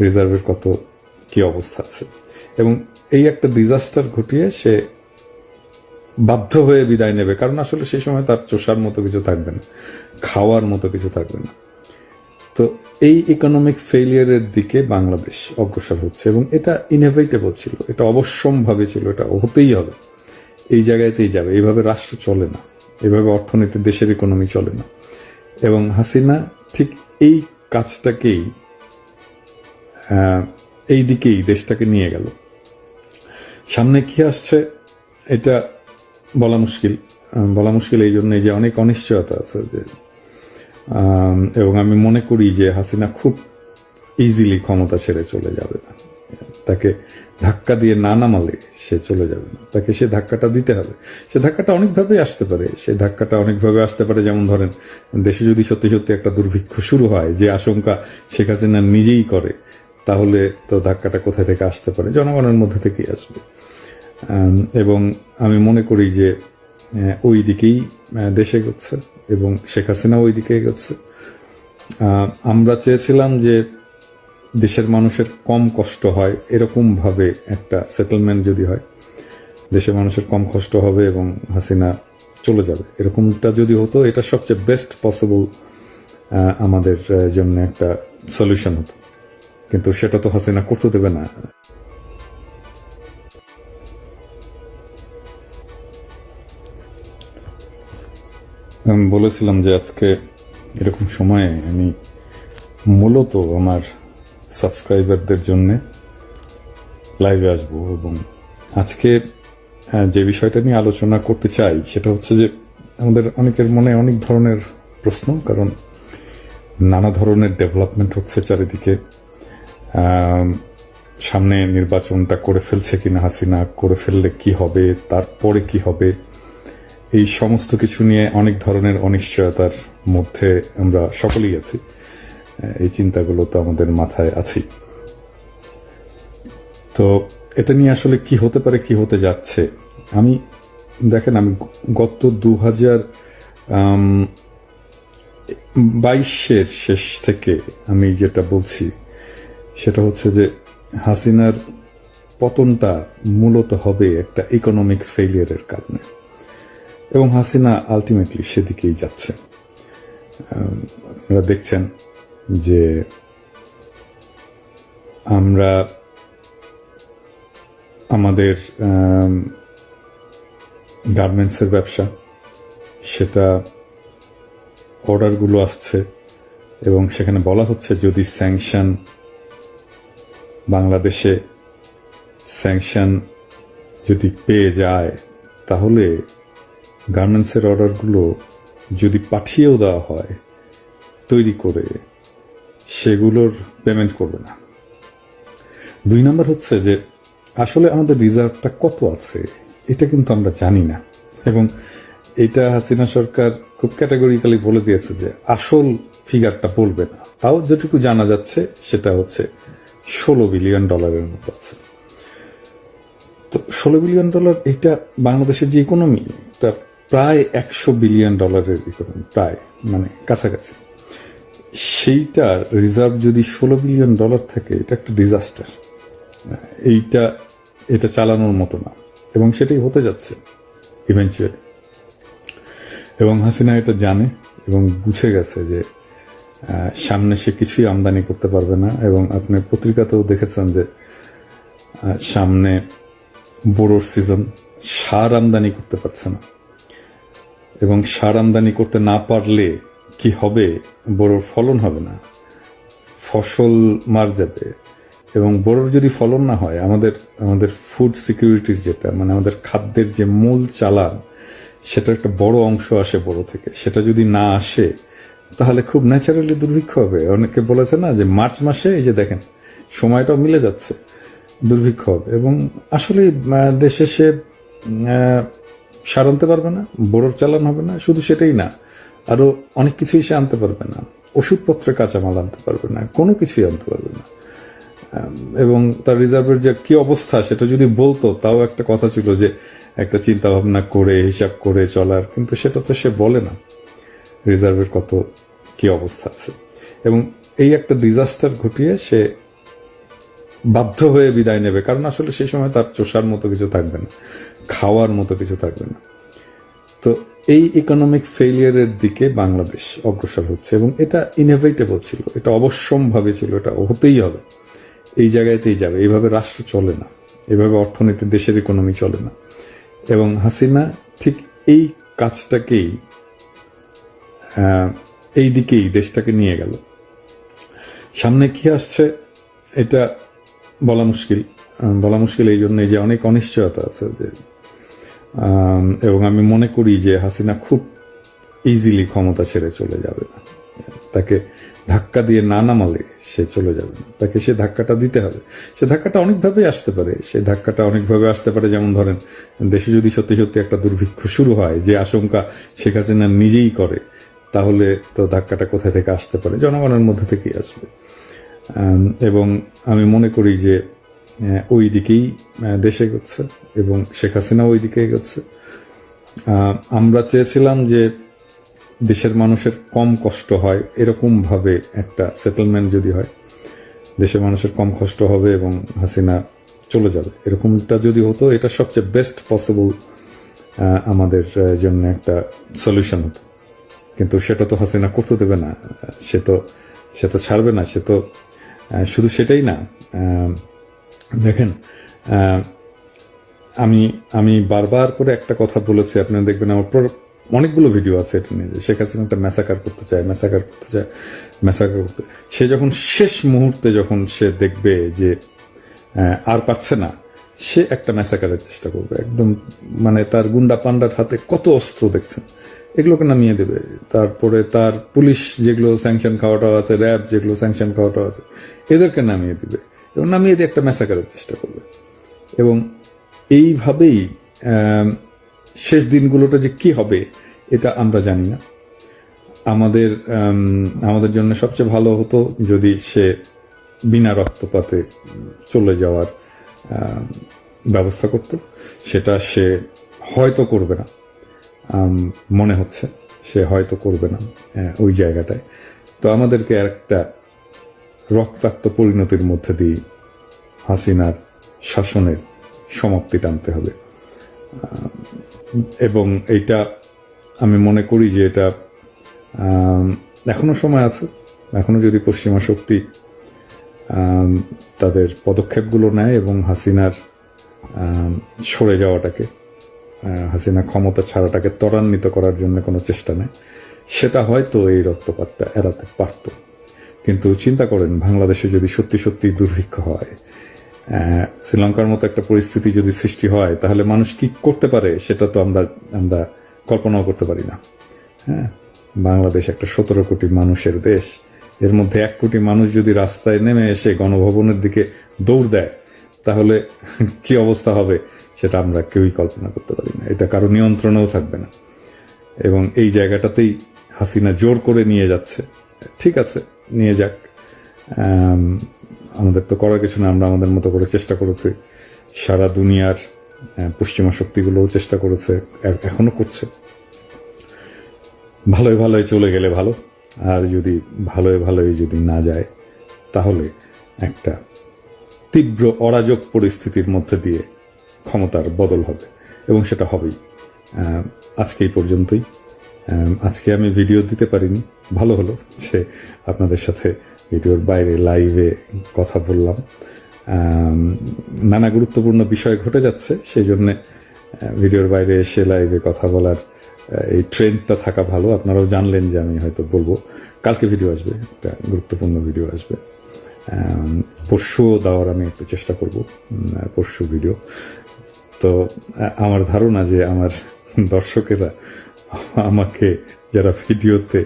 রিজার্ভের কত কি অবস্থা আছে। এবং এই একটা ডিজাস্টার ঘটিয়ে সে বাধ্য হয়ে বিদায় নেবে, কারণ আসলে সেই সময় তার চোষার মতো কিছু থাকবে না, খাওয়ার মতো কিছু থাকবে না। তো এই ইকোনমিক ফেলিয়ারের দিকে বাংলাদেশ অগ্রসর হচ্ছে এবং এটা ইনএভিটেবল ছিল, এটা অবশ্যম্ভাবী ছিল, এটা হতেই হবে। এই জায়গাতেই যাবে, এইভাবে রাষ্ট্র চলে না এভাবে অর্থনীতি, দেশের ইকোনমি চলে না। এবং হাসিনা ঠিক এই কাজটাকেই এই দিকেই দেশটাকে নিয়ে গেল। সামনে কি আসছে, এটা বলা মুশকিল। বলা মুশকিল এই জন্যই যে অনেক অনিশ্চয়তা আছে যে এবং আমি মনে করি যে হাসিনা খুব ইজিলি ক্ষমতা ছেড়ে চলে যাবে। না তাকে ধাক্কা দিয়ে না নামালে সে চলে যাবে না। তাকে সে ধাক্কাটা দিতে হবে। সে ধাক্কাটা অনেকভাবে আসতে পারে। সে ধাক্কাটা অনেকভাবে আসতে পারে, যেমন ধরেন, দেশে যদি সত্যি সত্যি একটা দুর্ভিক্ষ শুরু হয়, যে আশঙ্কা শেখ হাসিনা নিজেই করে তাহলে তো ধাক্কাটা কোথায় থেকে আসতে পারে? জনগণের মধ্যে থেকেই আসবে। এবং আমি মনে করি যে ওই দিকেই দেশ এগোচ্ছে এবং শেখ হাসিনা ওই দিকে এগোচ্ছে। আমরা চেয়েছিলাম যে, দেশের মানুষের কম কষ্ট হয় এরকম ভাবে একটা সেটেলমেন্ট যদি হয় দেশের মানুষের কম কষ্ট হবে এবং হাসিনা চলে যাবে। এরকমটা যদি হতো, এটা সবচেয়ে বেস্ট পসিবল আমাদের জন্য একটা সলিউশন হতো। কিন্তু সেটা তো হাসিনা করতে দেবে না। আমি বলেছিলাম যে আজকে এরকম সময়ে আমি মূলত আমার সাবস্ক্রাইবারদের জন্য লাইভে আসব এবং আজকে যে বিষয়টা নিয়ে আলোচনা করতে চাই সেটা হচ্ছে যে আমাদের অনেকের মনে অনেক ধরনের প্রশ্ন, কারণ নানা ধরনের ডেভেলপমেন্ট হচ্ছে চারিদিকে। সামনে নির্বাচনটা করে ফেলছে কিনা হাসিনা, করে ফেললে কি হবে, তারপরে কি হবে, এই সমস্ত কিছু নিয়ে অনেক ধরনের অনিশ্চয়তার মধ্যে আমরা সকলেই আছি। এই চিন্তাগুলো তো আমাদের মাথায় আছেই। তো এটা নিয়ে আসলে কি হতে পারে, কি হতে যাচ্ছে? আমি, দেখেন, আমি গত দু হাজার বাইশের শেষ থেকে আমি যেটা বলছি সেটা হচ্ছে যে হাসিনার পতনটা মূলত হবে একটা ইকোনমিক ফেলিয়ারের কারণে। এবং হাসিনা আলটিমেটলি সেদিকেই যাচ্ছে। আপনারা দেখছেন যে আমরা আমাদের গার্মেন্টসের ব্যবসা, সেটা অর্ডারগুলো আসছে এবং সেখানে বলা হচ্ছে যদি স্যাংশন বাংলাদেশে স্যাংশন যদি পেয়ে যায়, তাহলে গার্মেন্টসের অর্ডারগুলো যদি পাঠিয়েও দেওয়া হয়, তৈরি করে সেগুলোর পেমেন্ট করবে না। দুই নম্বর হচ্ছে যে, আসলে আমাদের রিজার্ভটা কত আছে, এটা কিন্তু আমরা জানি না। এবং এটা হাসিনা সরকার খুব ক্যাটাগরিক্যালি বলে দিয়েছে যে, আসল ফিগারটা বলবে না। তাও যেটুকু জানা যাচ্ছে, সেটা হচ্ছে ষোলো বিলিয়ন ডলারের মতো আছে। তো ষোলো বিলিয়ন ডলার, এটা বাংলাদেশের যে ইকোনমি এটা প্রায় একশো বিলিয়ন ডলারের ইকোনমি প্রায় মানে কাছাকাছি। সেইটার রিজার্ভ যদি ষোলো বিলিয়ন ডলার থাকে, এটা একটা ডিজাস্টার এইটা, এটা চালানোর মতো না। এবং সেটাই হতে যাচ্ছে ইভেনচুয়ালি এবং হাসিনা এটা জানে এবং বুঝে গেছে যে সামনে সে কিছুই আমদানি করতে পারবে না এবং আপনি পত্রিকাতেও দেখেছেন যে সামনে বোরোর সিজন সার আমদানি করতে পারছে না। এবং সার আমদানি করতে না পারলে কি হবে? বোরোর ফলন হবে না। ফসল মার যাবে। এবং বড়োর যদি ফলন না হয়, আমাদের আমাদের ফুড সিকিউরিটির যেটা মানে আমাদের খাদ্যের যে মূল চালান সেটা একটা বড় অংশ আসে বড় থেকে। সেটা যদি না আসে তাহলে খুব ন্যাচারালি দুর্ভিক্ষ হবে। অনেকে বলেছে না যে মার্চ মাসে এই যে দেখেন, সময়টাও মিলে যাচ্ছে, দুর্ভিক্ষ হবে। এবং আসলে দেশে সে সার আনতে পারবে না বড়োর চালান হবে না, শুধু সেটাই না আরও অনেক কিছুই সে আনতে পারবে না। ওষুধপত্রের কাঁচামাল আনতে পারবে না, কোনো কিছুই আনতে পারবে না। এবং তার রিজার্ভের যে কি অবস্থা, সেটা যদি বলতো, তাও একটা কথা ছিল যে একটা চিন্তা ভাবনা করে, হিসাব করে চলার, কিন্তু সেটা তো সে বলে না। রিজার্ভের কত কি অবস্থা আছে? এবং এই একটা ডিজাস্টার ঘটিয়ে সে বাধ্য হয়ে বিদায় নেবে, কারণ আসলে সেই সময় তার চোষার মতো কিছু থাকবে না, খাওয়ার মতো কিছু থাকবে না। তো এই ইকোনমিক ফেলিয়ারের দিকে বাংলাদেশ অগ্রসর হচ্ছে এবং এটা ইনএভিটেবল ছিল, এটা অবশ্যম্ভাবী ছিল, এটা হতেই হবে। এই জায়গাতেই যাবে, এইভাবে রাষ্ট্র চলে না এভাবে অর্থনীতি, দেশের ইকোনমি চলে না। এবং হাসিনা ঠিক এই কাজটাকেই এই দিকেই দেশটাকে নিয়ে গেল। সামনে কি আসছে, এটা বলা মুশকিল। বলা মুশকিল এই জন্যে যে অনেক অনিশ্চয়তা আছে যে এবং আমি মনে করি যে হাসিনা খুব ইজিলি ক্ষমতা ছেড়ে চলে যাবে। না তাকে ধাক্কা দিয়ে না নামালে সে চলে যাবে না। তাকে সে ধাক্কাটা দিতে হবে। সে ধাক্কাটা অনেকভাবে আসতে পারে। সে ধাক্কাটা অনেকভাবে আসতে পারে, যেমন ধরেন, দেশে যদি সত্যি সত্যি একটা দুর্ভিক্ষ শুরু হয়, যে আশঙ্কা শেখ হাসিনা নিজেই করে তাহলে তো ধাক্কাটা কোথায় থেকে আসতে পারে? জনগণের মধ্যে থেকেই আসবে। এবং আমি মনে করি যে ওই দিকেই দেশ এগোচ্ছে এবং শেখ হাসিনা ওই দিকে এগোচ্ছে। আমরা চেয়েছিলাম যে দেশের মানুষের কম কষ্ট হয়, এরকমভাবে একটা সেটেলমেন্ট যদি হয়, দেশের মানুষের কম কষ্ট হবে এবং হাসিনা চলে যাবে। এরকমটা যদি হতো, এটা সবচেয়ে বেস্ট পসিবল আমাদের জন্য একটা সলিউশন হতো। কিন্তু সেটা তো হাসিনা করতে দেবে না। সে তো সে তো ছাড়বে না, সে তো শুধু সেটাই না দেখেন আমি আমি বারবার করে একটা কথা বলেছি, আপনারা দেখবেন আমার অনেকগুলো ভিডিও আছে এটা নিয়ে শেখ হাসিনা একটা ম্যাসাকার করতে চায় ম্যাসাকার করতে চায় ম্যাসাকার করতে। সে যখন শেষ মুহূর্তে যখন সে দেখবে যে আর পারছে না, সে একটা ম্যাসাকারের চেষ্টা করবে। একদম মানে তার গুন্ডা পান্ডার হাতে কত অস্ত্র দেখছেন। এগুলোকে নামিয়ে দেবে। তারপরে তার পুলিশ যেগুলো স্যাংশন খাওয়াটাও আছে র্যাব যেগুলো স্যাংশন খাওয়াটাও আছে, এদেরকে নামিয়ে দিবে। এবং নামিয়ে দিয়ে একটা ম্যাসাকারের চেষ্টা করবে। এবং এইভাবেই শেষ দিনগুলোটা যে কি হবে, এটা আমরা জানি না। আমাদের আমাদের জন্য সবচেয়ে ভালো হতো যদি সে বিনা রক্তপাতে চলে যাওয়ার ব্যবস্থা করত। সেটা সে হয়তো করবে না। মনে হচ্ছে সে হয়তো করবে না ওই জায়গাটায়। তো আমাদেরকে একটা রক্তাক্ত পরিণতির মধ্যে দিয়ে হাসিনার শাসনের সমাপ্তি টানতে হবে। এবং এইটা আমি মনে করি যে এটা আম, এখনও সময় আছে। এখনও যদি পশ্চিমা শক্তি তাদের পদক্ষেপগুলো নেয় এবং হাসিনার সরে যাওয়াটাকে হাসিনা ক্ষমতা ছাড়াটাকে ত্বরান্বিত করার জন্য কোনো চেষ্টা নেই। সেটা হয়তো এই রক্তপাতটা এড়াতে পারত। কিন্তু চিন্তা করেন, বাংলাদেশে যদি সত্যি সত্যি দুর্ভিক্ষ হয় শ্রীলঙ্কার মতো একটা পরিস্থিতি যদি সৃষ্টি হয়, তাহলে মানুষ কি করতে পারে সেটা তো আমরা আমরা কল্পনাও করতে পারি না। হ্যাঁ বাংলাদেশ একটা সতেরো কোটি মানুষের দেশ। এর মধ্যে এক কোটি মানুষ যদি রাস্তায় নেমে এসে গণভবনের দিকে দৌড় দেয়, তাহলে কি অবস্থা হবে? সেটা আমরা কেউই কল্পনা করতে পারি না। এটা কারও নিয়ন্ত্রণেও থাকবে না। এবং এই জায়গাটাতেই হাসিনা জোর করে নিয়ে যাচ্ছে। ঠিক আছে, নিয়ে যাক। আমাদের তো করার কিছু না, আমরা আমাদের মতো করে চেষ্টা করেছি। সারা দুনিয়ার পশ্চিমা শক্তিগুলোও চেষ্টা করেছে এ- এখনও করছে। ভালোই ভালোই চলে গেলে ভালো, আর যদি ভালোই ভালোই যদি না যায়, তাহলে একটা তীব্র অরাজক পরিস্থিতির মধ্যে দিয়ে ক্ষমতার বদল হবে এবং সেটা হবেই। আজকে এই পর্যন্তই। আজকে আমি ভিডিও দিতে পারিনি। ভালো হলো যে আপনাদের সাথে ভিডিওর বাইরে লাইভে কথা বললাম। নানা গুরুত্বপূর্ণ বিষয় ঘটে যাচ্ছে সেই জন্য ভিডিওর বাইরে এসে লাইভে কথা বলার এই ট্রেন্ডটা থাকা ভালো। আপনারাও জানলেন যে আমি হয়তো বলব কালকে ভিডিও আসবে একটা গুরুত্বপূর্ণ ভিডিও আসবে। আম, পরশুও দেওয়ার আমি একটু চেষ্টা করব পরশু ভিডিও। তো আমার ধারণা যে আমার দর্শকেরা আমাকে যারা ভিডিওতে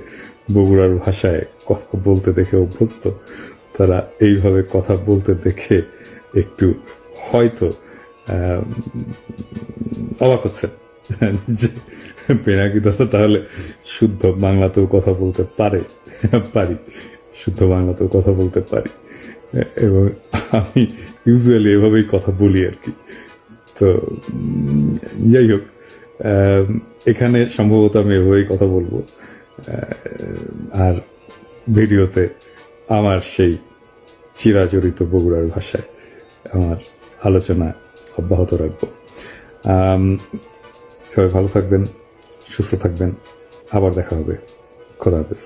বগুড়ার ভাষায় কথা বলতে দেখে অভ্যস্ত, তারা এইভাবে কথা বলতে দেখে একটু হয়তো অবাক হচ্ছে যে পেনাকি দাদা তাহলে শুদ্ধ বাংলাতেও কথা বলতে পারে, পারি, শুদ্ধ বাংলাতেও কথা বলতে পারি। এবং আমি ইউজুয়ালি এভাবেই কথা বলি আর কি। তো যাই হোক এখানে সম্ভবত আমি এভাবেই কথা বলব। আর ভিডিওতে আমার সেই চিরাচরিত বগুড়ার ভাষায় আমার আলোচনা অব্যাহত রাখব। সবাই ভালো থাকবেন, সুস্থ থাকবেন। আবার দেখা হবে। খোদা হাফেজ।